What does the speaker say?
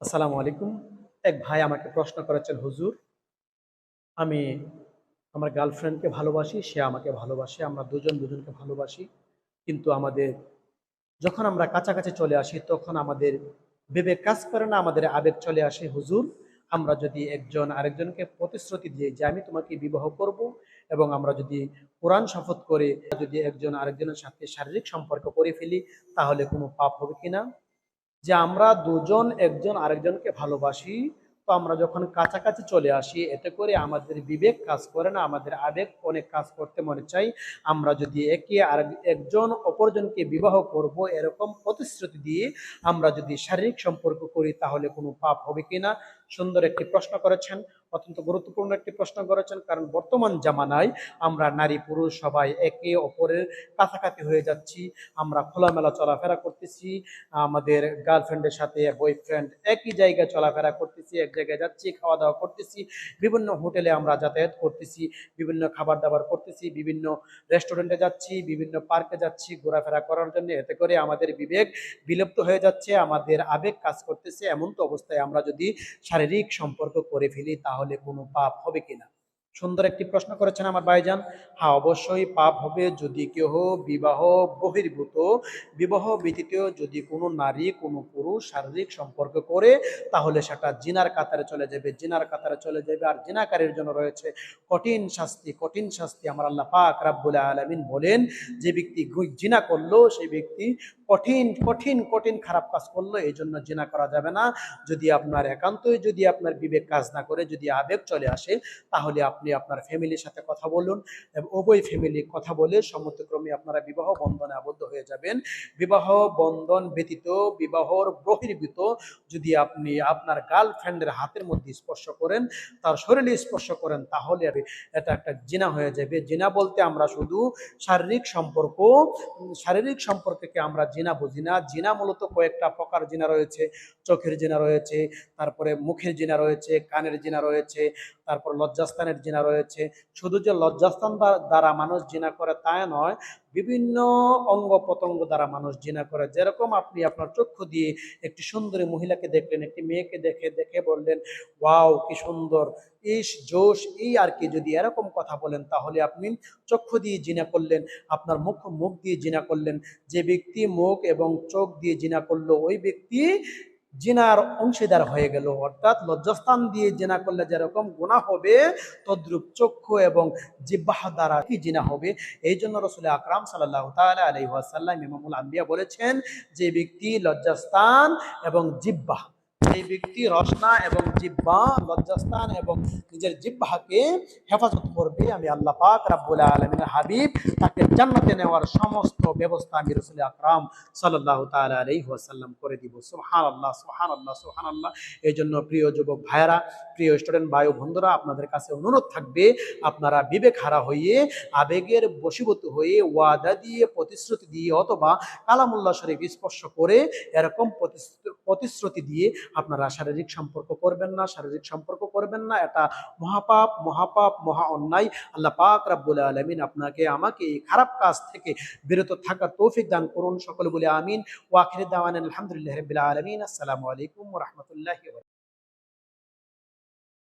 আসসালামু আলাইকুম। এক ভাই আমাকে প্রশ্ন করেছেন, হুজুর, আমি আমার গার্লফ্রেন্ডকে ভালোবাসি, সে আমাকে ভালোবাসে, আমরা দুজন দুজনকে ভালোবাসি, কিন্তু আমাদের, যখন আমরা কাছাকাছি চলে আসি, তখন আমাদের বিবেক কাজ করে না, আমাদের আবেগ চলে আসে, হুজুর, আমরা যদি একজন আরেকজনকে প্রতিশ্রুতি দিয়ে যে আমি তোমাকে বিবাহ করব এবং আমরা যদি কোরআন শপথ করে, যদি একজন আরেকজনের সাথে শারীরিক সম্পর্ক করে ফেলি, তাহলে কোনো পাপ হবে কিনা যে আমরা দুজন, একজন আরেকজনকে ভালোবাসি, তো আমরা যখন কাছাকাছি চলে আসি, এতে করে আমাদের বিবেক কাজ করে না, আমাদের আবেগ অনেক কাজ করতে মনে চাই। আমরা যদি একে আর একজন অপরজনকে বিবাহ করব, এরকম প্রতিশ্রুতি দিয়ে আমরা যদি শারীরিক সম্পর্ক করি, তাহলে কোনো পাপ হবে কিনা? সুন্দর একটি প্রশ্ন করেছেন, অত্যন্ত গুরুত্বপূর্ণ একটি প্রশ্ন করেছেন, কারণ বর্তমান জামানায় আমরা নারী পুরুষ সবাই একে অপরের কাছাকাছি হয়ে যাচ্ছি, আমরা খোলামেলা চলাফেরা করতেছি, আমাদের গার্লফ্রেন্ডের সাথে বয়ফ্রেন্ড একই জায়গায় চলাফেরা করতেছি, এক জায়গায় যাচ্ছি খাওয়া দাওয়া করতেছি, বিভিন্ন হোটেলে আমরা যাতায়াত করতেছি, বিভিন্ন খাবার দাবার করতেছি, বিভিন্ন রেস্টুরেন্টে যাচ্ছি, বিভিন্ন পার্কে যাচ্ছি, ঘোরাফেরা করার জন্য, এতে করে আমাদের বিবেক বিলুপ্ত হয়ে যাচ্ছে, আমাদের আবেগ কাজ করতেছে, এমন তো অবস্থায় আমরা যদি শারীরিক সম্পর্ক করে ফেলি তাহলে কোনো পাপ হবে কিনা? সুন্দর একটি প্রশ্ন করেছেন আমার ভাইজান। হ্যাঁ অবশ্যই পাপ হবে যদি কেহ বিবাহ বহির্ভূত, বিবাহ ব্যতীত যদি কোনো নারী, কোনো পুরুষ শারীরিক সম্পর্ক করে, তাহলে সেটা জিনার কাতারে চলে যাবে, জিনার কাতারে চলে যাবে। আর জিনাকারীর জন্য রয়েছে কঠিন শাস্তি কঠিন শাস্তি আমার আল্লাহ পাক রাব্বুল আলামিন বলেন, যে ব্যক্তি জিনা করল, সেই ব্যক্তি কঠিন কঠিন কঠিন খারাপ কাজ করল এই জন্য জিনা করা যাবে না। যদি আপনার একান্তই যদি আপনার বিবেক কাজ না করে, যদি আবেগ চলে আসে, তাহলে আপনি আপনার ফ্যামিলির সাথে কথা বলুন এবং উভয় ফ্যামিলি কথা বলে সম্মতক্রমে আপনারা বিবাহ বন্ধনে আবদ্ধ হয়ে যাবেন। বিবাহ বন্ধন ব্যতীত, বিবাহর বহির্ভূত যদি আপনি আপনার গার্লফ্রেন্ডের হাতের মধ্যে স্পর্শ করেন, তার শরীরে স্পর্শ করেন, তাহলে এটা একটা জিনা হয়ে যাবে। জিনা বলতে আমরা শুধু শারীরিক সম্পর্ক, শারীরিক সম্পর্ককে আমরা জিনা বুঝি না জিনা মূলত কয়েকটা প্রকার জিনা রয়েছে। চোখের জিনা রয়েছে, তারপরে মুখের জিনা রয়েছে, কানের জিনা রয়েছে, তারপর লজ্জাস্থানের জিনা রয়েছে। শুধু যে লজ্জাস্থান দ্বারা মানুষ জিনা করে তা নয়, বিভিন্ন অঙ্গ প্রত্যঙ্গ দ্বারা মানুষ জিনা করে। যেরকম আপনি আপনার চক্ষু দিয়ে একটি সুন্দরী মহিলাকে দেখলেন, একটি মেয়েকে দেখে দেখে বললেন, ওয়াও, কি সুন্দর। ইস, জোশ, এই আর কি। যদি এরকম কথা বলেন, তাহলে আপনি চক্ষু দিয়ে জিনা করলেন, আপনার মুখ মুখ দিয়ে জিনা করলেন। যে ব্যক্তি মুখ এবং চোখ দিয়ে জিনা করল, ওই ব্যক্তি জিনার অংশীদার হয়ে গেল। অর্থাৎ লজ্জাস্থান দিয়ে জিনা করলে যেরকম গুণা হবে, তদ্রুপ চক্ষু এবং জিব্বাহ দ্বারা কি জিনা হবে? এই জন্য রসুল আকরাম সাল্লাহ তালা আলহিহাসাল্লাম ইমামুল আম্বিয়া বলেছেন যে ব্যক্তি লজ্জাস্থান এবং জিব্বাহ এই ব্যক্তি রসনা এবং জিব্বা লজ্জাস্থান এবং নিজের জিব্বাহকে হেফাজত করবে। আমি আল্লাহ পাক রাব্বুল আলমিনের হাবিব, তাকে জান্নাতে নেওয়ার সমস্ত ব্যবস্থা আমি রসুল আকরাম সাল্লাহ তালা আলহি ওয়াসাল্লাম করে দিব। সুহান আল্লাহ সুহান আল্লাহ সুহান আল্লাহ এই জন্য প্রিয় যুবক ভাইয়েরা, প্রিয় স্টুডেন্ট বায়ু বন্ধুরা, আপনাদের কাছে অনুরোধ থাকবে, আপনারা বিবেক হারা হয়ে, আবেগের বশীভূত হয়ে, ওয়াদা দিয়ে, প্রতিশ্রুতি দিয়ে অথবা কালামুল্লাহ শরীফ স্পর্শ করে, এরকম প্রতিশ্রু- প্রতিশ্রুতি দিয়ে আপনারা শারীরিক সম্পর্ক করবেন না, শারীরিক সম্পর্ক করবেন না, এটা মহাপাপ মহাপাপ, মহা অন্যায়। আল্লাহ পাক রাব্বুল আলামিন আপনাকে, আমাকে এই খারাপ কাজ থেকে বিরত থাকার তৌফিক দান করুন। সকল বলে আমিন। ওয়াখির দাওয়ান আলহামদুলিল্লাহ রাব্বিল আলামিন। আসসালামু আলাইকুম রাহমাতুল্লাহি